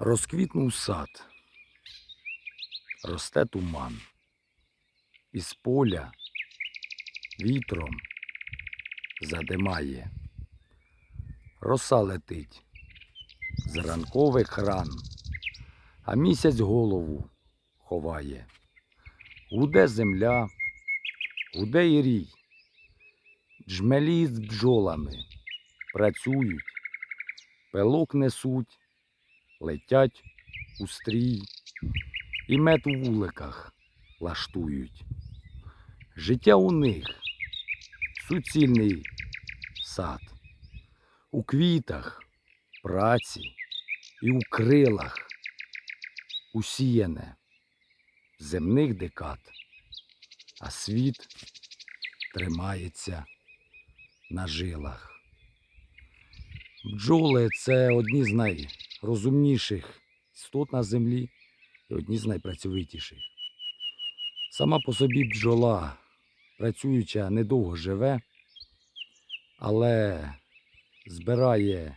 Розквітнув сад, росте туман. Із поля вітром задимає. Роса летить з ранкових ран, а місяць голову ховає. Гуде земля, гуде і рій. Джмелі з бджолами працюють, пилок несуть, летять у стрій, і мед у вуликах лаштують. Життя у них суцільний сад, у квітах, праці і у крилах усіяне земних декад, а світ тримається на жилах. Бджоли це одні з найрозумніших істот на землі і одні з найпрацьовитіших. Сама по собі бджола, працююча, недовго живе, але збирає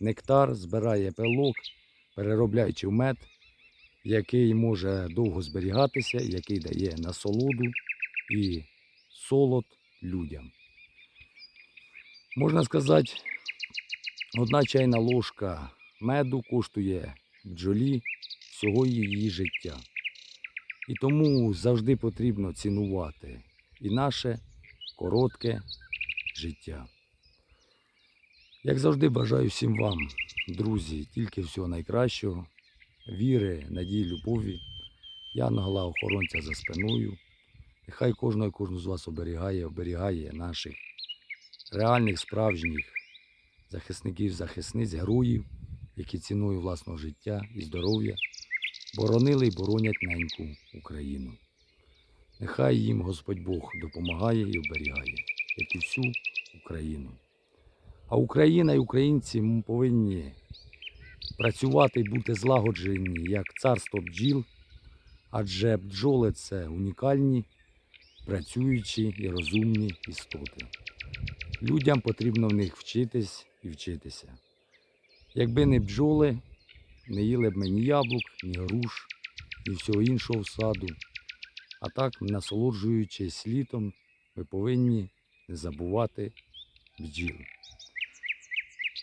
нектар, збирає пилок, переробляючи в мед, який може довго зберігатися, який дає насолоду і солод людям. Можна сказати, одна чайна ложка меду коштує бджолі всього її життя. І тому завжди потрібно цінувати і наше коротке життя. Як завжди бажаю всім вам, друзі, тільки всього найкращого, віри, надії, любові, янгола охоронця за спиною. Нехай кожного і кожну з вас оберігає, оберігає наших реальних справжніх захисників, захисниць, героїв, які ціною власного життя і здоров'я боронили і боронять неньку Україну. Нехай їм Господь Бог допомагає і оберігає, як і всю Україну. А Україна і українці повинні працювати і бути злагоджені як царство бджіл, адже бджоли це унікальні, працюючі і розумні істоти. Людям потрібно в них вчитись і вчитися. Якби не бджоли, не їли б ми ні яблук, ні груш, ні всього іншого в саду. А так, насолоджуючись літом, ми повинні не забувати бджіл.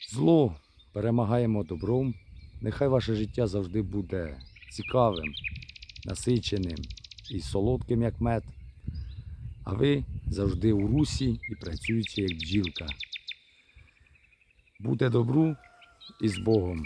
Зло перемагаємо добром. Нехай ваше життя завжди буде цікавим, насиченим і солодким, як мед. А ви завжди у русі і працюючи як бджілка. Буде добру і з Богом!